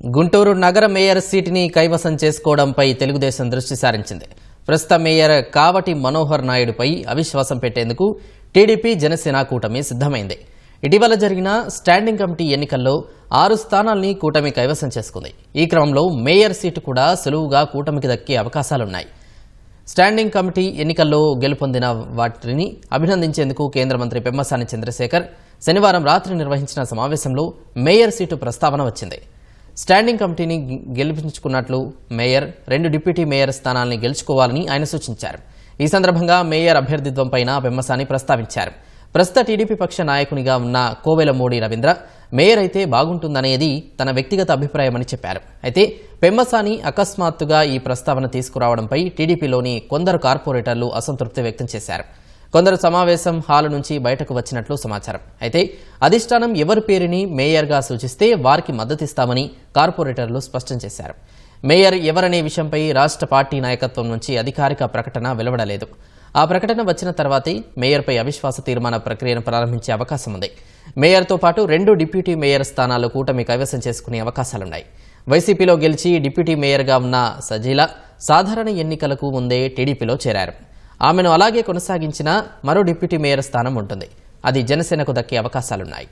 గుంటూరు నగర మేయర్ సీటుని కైవసం చేసుకోవడంపై తెలుగుదేశం దృష్టి సారించింది. ప్రస్తుత మేయర్ కావటి మనోహర్ నాయుడుపై అవిశ్వాసం పెట్టేందుకు టీడీపీ జనసేన కూటమి సిద్ధమైంది. ఇటీవల జరిగిన స్టాండింగ్ కమిటీ ఎన్నికల్లో ఆరు స్థానాల్ని కూటమి కైవసం చేసుకుంది. ఈ క్రమంలో మేయర్ సీటు కూడా సులువుగా కూటమికి దక్కే అవకాశాలున్నాయి. స్టాండింగ్ కమిటీ ఎన్నికల్లో గెలుపొందిన వాటిని అభినందించేందుకు కేంద్ర మంత్రి పెమ్మసాని చంద్రశేఖర్ శనివారం రాత్రి నిర్వహించిన సమావేశంలో మేయర్ సీటు ప్రస్తావన వచ్చింది. స్టాండింగ్ కమిటీని గెలిపించుకున్నట్లు మేయర్ రెండు డిప్యూటీ మేయర్ స్థానాల్ని గెలుచుకోవాలని ఆయన సూచించారు. ఈ సందర్భంగా మేయర్ అభ్యర్థిత్వంపైన పెమ్మసాని ప్రస్తావించారు. ప్రస్తుత టీడీపీ పక్ష నాయకునిగా ఉన్న కోవెలమూడి రవీంద్ర మేయర్ అయితే బాగుంటుందనేది తన వ్యక్తిగత అభిప్రాయమని చెప్పారు. అయితే పెమ్మసాని అకస్మాత్తుగా ఈ ప్రస్తావన తీసుకురావడంపై టీడీపీలోని కొందరు కార్పొరేటర్లు అసంతృప్తి వ్యక్తం చేశారు. కొందరు సమావేశం హాల్ నుంచి బయటకు వచ్చినట్లు సమాచారం. అయితే అధిష్టానం ఎవరి పేరుని మేయర్గా సూచిస్తే వారికి మద్దతిస్తామని కార్పొరేటర్లు స్పష్టం చేశారు. మేయర్ ఎవరనే విషయంపై రాష్ట్ర పార్టీ నాయకత్వం నుంచి అధికారిక ప్రకటన వెలువడలేదు. ఆ ప్రకటన వచ్చిన తర్వాతే మేయర్పై అవిశ్వాస తీర్మాన ప్రక్రియను ప్రారంభించే అవకాశం ఉంది. మేయర్తో పాటు రెండు డిప్యూటీ మేయర్ స్థానాలు కూటమి కైవసం చేసుకునే అవకాశాలున్నాయి. వైసీపీలో గెలిచి డిప్యూటీ మేయర్గా ఉన్న సజీల సాధారణ ఎన్నికలకు ముందే టీడీపీలో చేరారు. ఆమెను అలాగే కొనసాగించిన మరో డిప్యూటీ మేయర్ స్థానం ఉంటుంది. అది జనసేనకు దక్కే అవకాశాలున్నాయి.